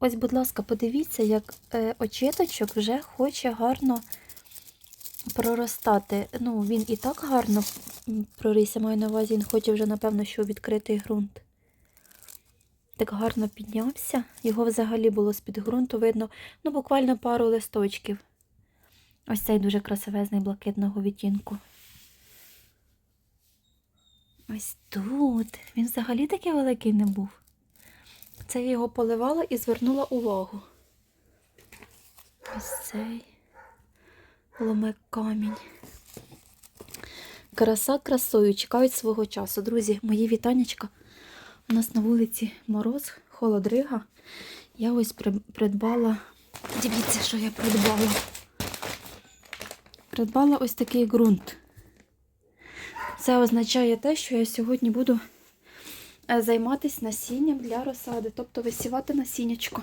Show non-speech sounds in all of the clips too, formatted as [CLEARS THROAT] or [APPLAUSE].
Ось, будь ласка, подивіться, як е, очіточок вже хоче гарно проростати. Ну, він і так гарно м, прорився, маю на увазі, він хоче вже, напевно, що відкритий ґрунт. Так гарно піднявся. Його взагалі було з-під ґрунту видно, ну, буквально пару листочків. Ось цей дуже красивезний блакитного відтінку. Ось тут. Він взагалі такий великий не був. Це я його поливала і звернула увагу. Ось цей ломик камінь. Краса красою, чекають свого часу. Друзі, мої вітанечка. У нас на вулиці мороз, холодрига. Я ось при- придбала. Дивіться, що я придбала. Придбала ось такий ґрунт. Це означає те, що я сьогодні буду займатися насінням для розсади, тобто висівати насіннячко.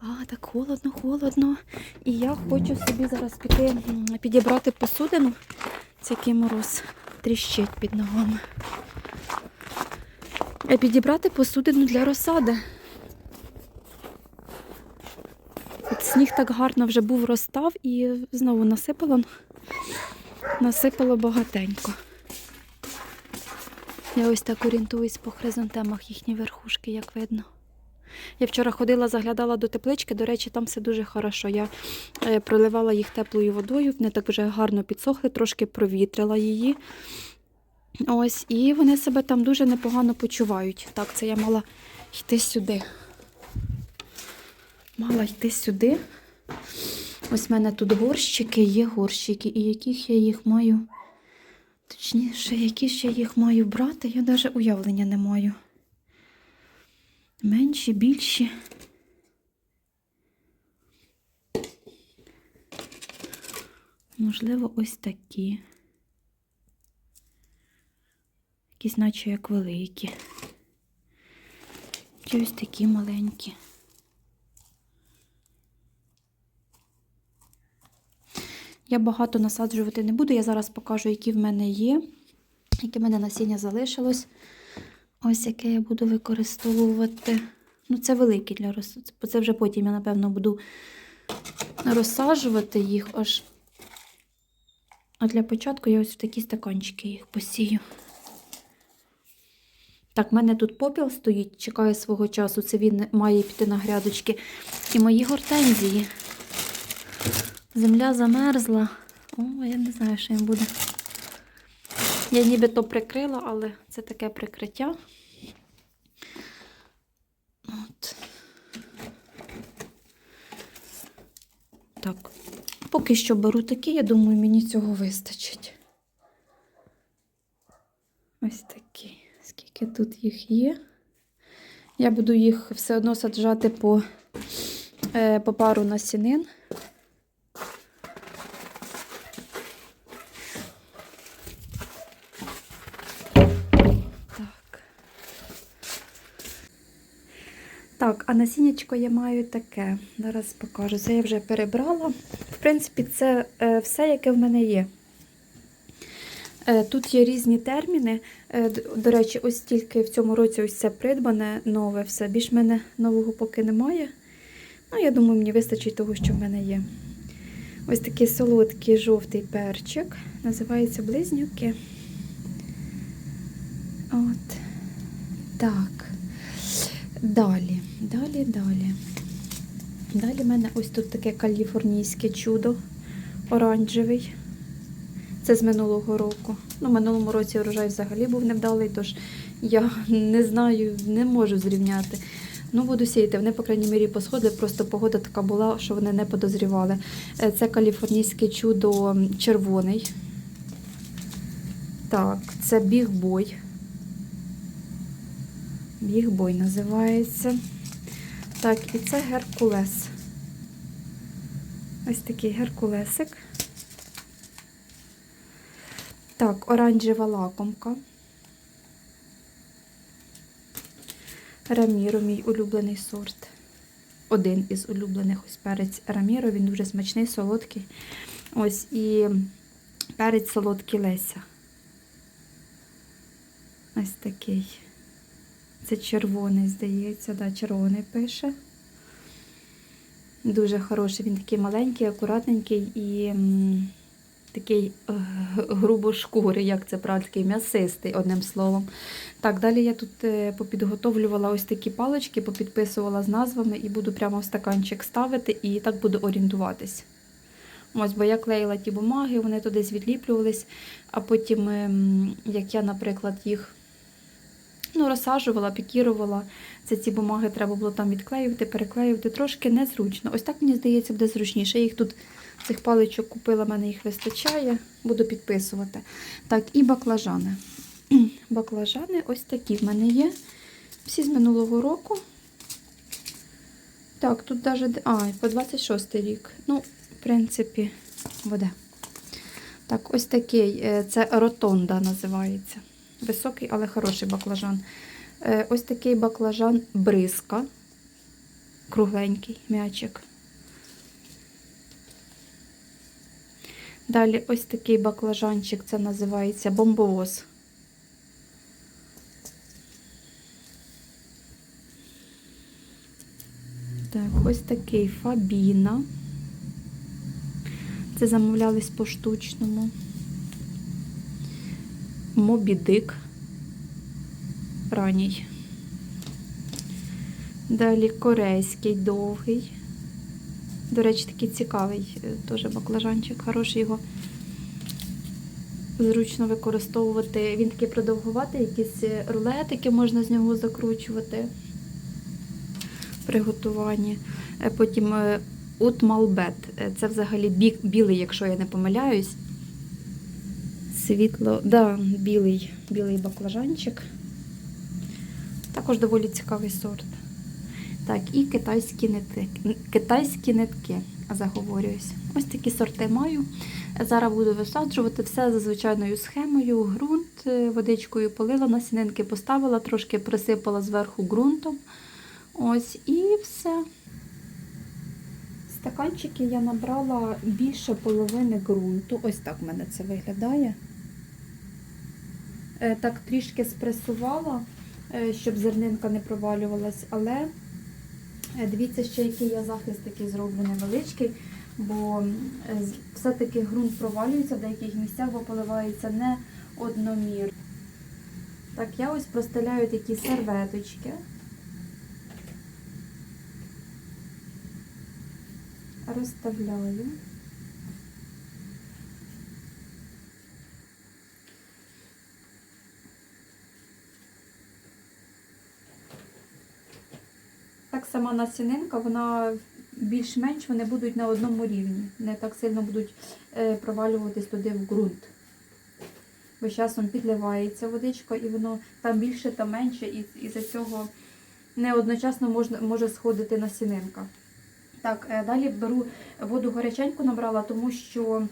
А, так холодно, холодно. І я хочу собі зараз піти підібрати посудину. Це який мороз тріщить під ногами. Е, Підібрати посудину для розсади. От сніг так гарно вже був розстав і знову насипало, насипало багатенько. Я ось так орієнтуюсь по хризантемах їхні верхушки, як видно. Я вчора ходила, заглядала до теплички, до речі, там все дуже хорошо. Я е, проливала їх теплою водою, вони так вже гарно підсохли, трошки провітрила її. Ось, і вони себе там дуже непогано почувають. Так, це я мала йти сюди. Мала йти сюди. Ось в мене тут горщики, є горщики, і яких я їх маю. Точніше, які ще їх маю брати, я навіть уявлення не маю. Менші, більші. Можливо, ось такі. Якісь наче як великі. Чи ось такі маленькі. Я багато насаджувати не буду. Я зараз покажу, які в мене є, яке в мене насіння залишилось. Ось яке я буду використовувати. Ну, це великі для розсадження. Це вже потім я, напевно, буду розсаджувати їх аж. А для початку я ось в такі стаканчики їх посію. Так, в мене тут попіл стоїть, чекає свого часу. Це він має піти на грядочки. І мої гортензії. Земля замерзла. О, я не знаю, що їм буде. Я нібито прикрила, але це таке прикриття. От. Так, поки що беру такі, я думаю, мені цього вистачить. Ось такі. Скільки тут їх є. Я буду їх все одно саджати по, е, по пару насінин. Так. Так, а насіннячко я маю таке. Зараз покажу. Це я вже перебрала. В принципі, це е, все, яке в мене є. Е, Тут є різні терміни. Е, До речі, ось тільки в цьому році ось це придбане нове все. Більш в мене нового поки немає. Ну, я думаю, мені вистачить того, що в мене є. Ось такий солодкий жовтий перчик. Називається близнюки. От. Так. Далі, далі, далі. Далі в мене ось тут таке каліфорнійське чудо оранжевий. Це з минулого року. Ну, в минулому році урожай взагалі був невдалий, тож я не знаю, не можу зрівняти. Ну, буду сіяти. Вони, по крайній мірі, посходили, просто погода така була, що вони не подозрівали. Е, Це каліфорнійське чудо червоний. Так, це бігбой. Бігбой називається. Так, і це Геркулес. Ось такий геркулесик. Так, оранжева лакомка. Раміро, мій улюблений сорт. Один із улюблених ось перець Раміро, він дуже смачний, солодкий. Ось і перець солодкий Леся. Ось такий. Це червоний, здається, да, червоний пише. Дуже хороший, він такий маленький, акуратненький і м, такий е, грубошкурий, як це правильно, м'ясистий, одним словом. Так, далі я тут е, попідготовлювала ось такі палички, попідписувала з назвами і буду прямо в стаканчик ставити, і так буду орієнтуватись. Ось, бо я клеїла ті бумаги, вони туди відліплювались, а потім, ем, як я, наприклад, їх ну, розсаджувала, пікірувала, це ці бумаги треба було там відклеювати, переклеювати. Трошки незручно. Ось так, мені здається, буде зручніше. Я їх тут, цих паличок купила, мене їх вистачає, буду підписувати. Так, і баклажани. [CLEARS THROAT] Баклажани ось такі в мене є. Всі з минулого року. Так, тут навіть. А, по 26 рік. Ну, в принципі, буде. Так, ось такий. е, Це ротонда називається. Високий, але хороший баклажан. Е, Ось такий баклажан бризка. Кругленький м'ячик. Далі ось такий баклажанчик, це називається бомбовоз. Так, ось такий фабіна. Це замовлялись поштучному. Мобідик. Ранній. Далі корейський довгий. До речі, такий цікавий е, теж баклажанчик. Хороший його зручно використовувати. Він такий продовгуватий, якісь е, рулетики можна з нього закручувати при готуванні. Е, Потім утмалбет. Це взагалі білий, якщо я не помиляюсь. Світло, да, білий, білий баклажанчик. Також доволі цікавий сорт. Так, і китайські нитки. Китайські нитки, заговорююсь. Ось такі сорти маю. Зараз буду висаджувати все за звичайною схемою. Ґрунт е, водичкою полила, насінинки поставила, трошки присипала зверху ґрунтом. Ось і все. Стаканчики я набрала більше половини ґрунту. Ось так в мене це виглядає. Е, Так трішки спресувала, е, щоб зернинка не провалювалась, але е, дивіться ще, який я захист такий зроблю невеличкий, бо все-таки ґрунт провалюється в деяких місцях, бо поливається не одномір. Так, я ось простеляю такі серветочки. Розставляю. Сама насінинка, вона більш-менш вони будуть на одному рівні. Не так сильно будуть е, провалюватись туди в ґрунт. Бо часом підливається водичка, і воно там більше, там менше, і, і за цього не одночасно можна, може сходити насінинка. Так, е, далі беру воду гаряченьку набрала, тому що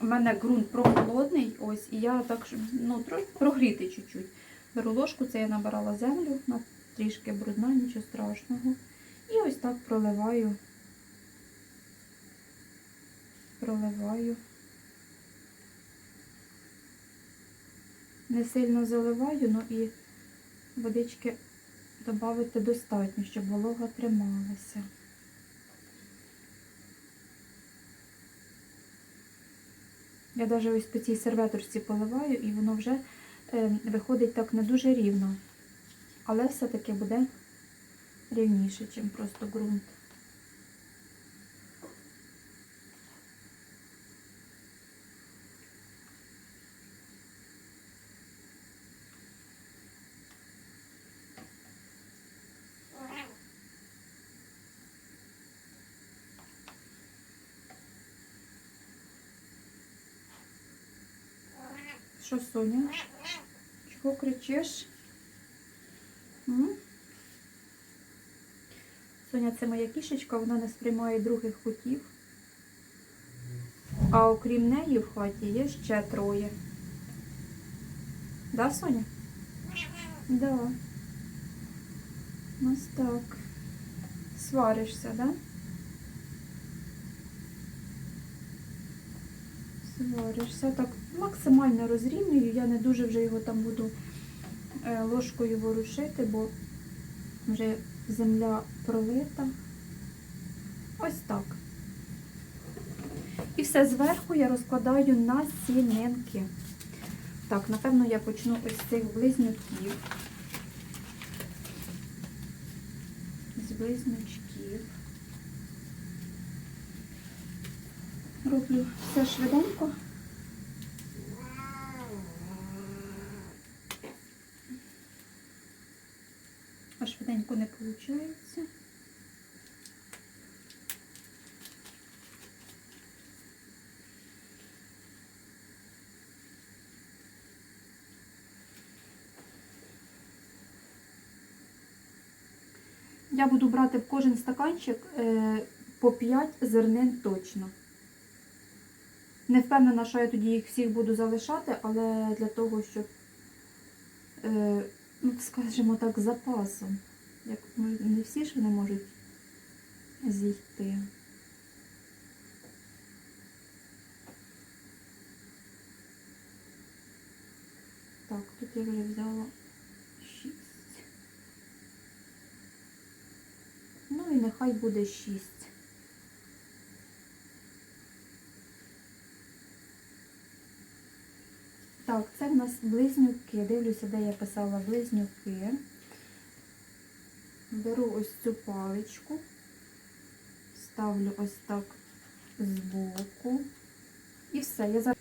в мене ґрунт прохолодний, ось, і я так ну, прогріти чуть-чуть. Беру ложку, це я набирала землю, трішки брудна, нічого страшного. І ось так проливаю. Проливаю. Не сильно заливаю, ну і водички додати достатньо, щоб волога трималася. Я навіть ось по цій серветочці поливаю, і воно вже е, виходить так не дуже рівно. Але все-таки буде рівніше, ніж просто ґрунт. Що, Соня? Чого кричиш? М? Соня, це моя кішечка, вона не сприймає других котів. А окрім неї в хаті є ще троє. Да, Соня? Да. Ось так. Сваришся, да? Сваришся. Так, максимально розрівнюю. Я не дуже вже його там буду е, ложкою ворушити, бо Вже земля пролита. Ось так. І все зверху я розкладаю на сінинки. Так, напевно, я почну ось з цих близнюків. З близнючків. Роблю все швиденько. А не виходить. Я буду брати в кожен стаканчик е, по 5 зернин точно. Не впевнена, що я тоді їх всіх буду залишати, але для того, щоб, е, ну, скажімо так, запасом. Як не всі ж вони можуть зійти. Так, тут я вже взяла 6. Ну і нехай буде 6. Так, це в нас близнюки. Дивлюся, де я писала близнюки. Беру ось цю паличку, ставлю ось так збоку. І все. Я зараз...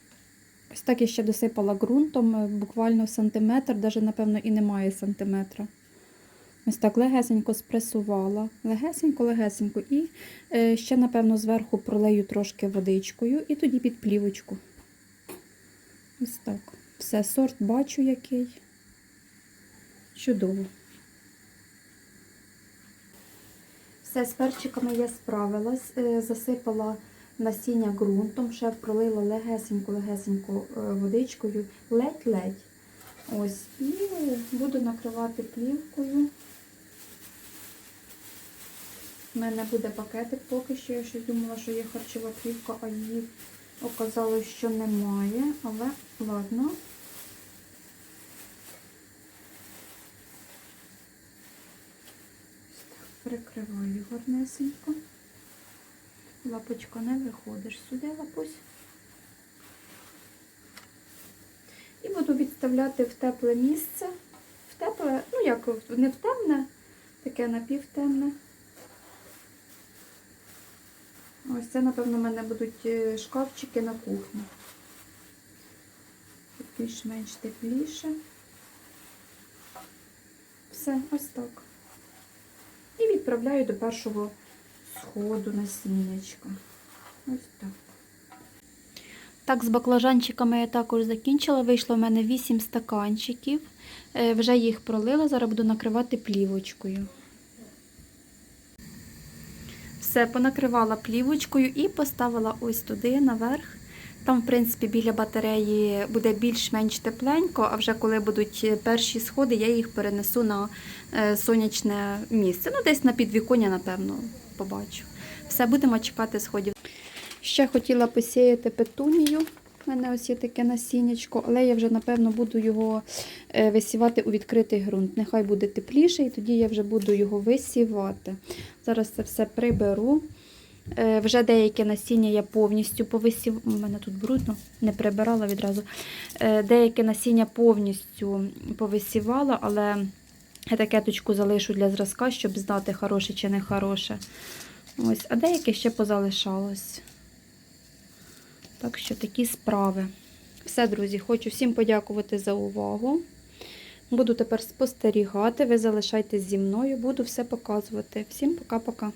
Ось так я ще досипала ґрунтом, е, буквально сантиметр, навіть, напевно, і немає сантиметра. Ось так легесенько спресувала, легесенько-легесенько. І е, ще, напевно, зверху пролею трошки водичкою і тоді під плівочку. Ось так. Все, сорт бачу який. Чудово. Все, з перчиками я справилась, е, засипала насіння ґрунтом, ще пролила легесенько-легесенько е, водичкою, ледь-ледь. Ось, і буду накривати плівкою. У мене буде пакетик поки що. Я щось думала, що є харчова плівка, а її оказалось, що немає. Але ладно. Ось так, Прикриваю гарнесенько. Лапочка не виходиш сюди, лапусь. І буду відставляти в тепле місце. В тепле, ну як, не в темне, таке напівтемне. Ось це, напевно, в мене будуть е, шкафчики на кухні. Більш-менш тепліше. Все, ось так. Відправляю до першого сходу насіннячка. Ось так. Так, з баклажанчиками я також закінчила. Вийшло в мене 8 стаканчиків. Е, Вже їх пролила, зараз буду накривати плівочкою. Все, понакривала плівочкою і поставила ось туди наверх. Там, в принципі, біля батареї буде більш-менш тепленько, а вже коли будуть перші сходи, я їх перенесу на е, сонячне місце. Ну, десь на підвіконня, напевно, побачу. Все, будемо чекати сходів. Ще хотіла посіяти петунію. У мене ось є таке насіннячко, але я вже, напевно, буду його е, висівати у відкритий ґрунт. Нехай буде тепліше, і тоді я вже буду його висівати. Зараз це все приберу. Е, Вже деяке насіння я повністю повисів. У мене тут брудно, не прибирала відразу. Е, Деяке насіння повністю повисівала, але етикеточку залишу для зразка, щоб знати, хороше чи не хороше. Ось, а деяке ще позалишалось. Так що такі справи. Все, друзі, хочу всім подякувати за увагу. Буду тепер спостерігати. Ви залишайтесь зі мною, буду все показувати. Всім пока-пока.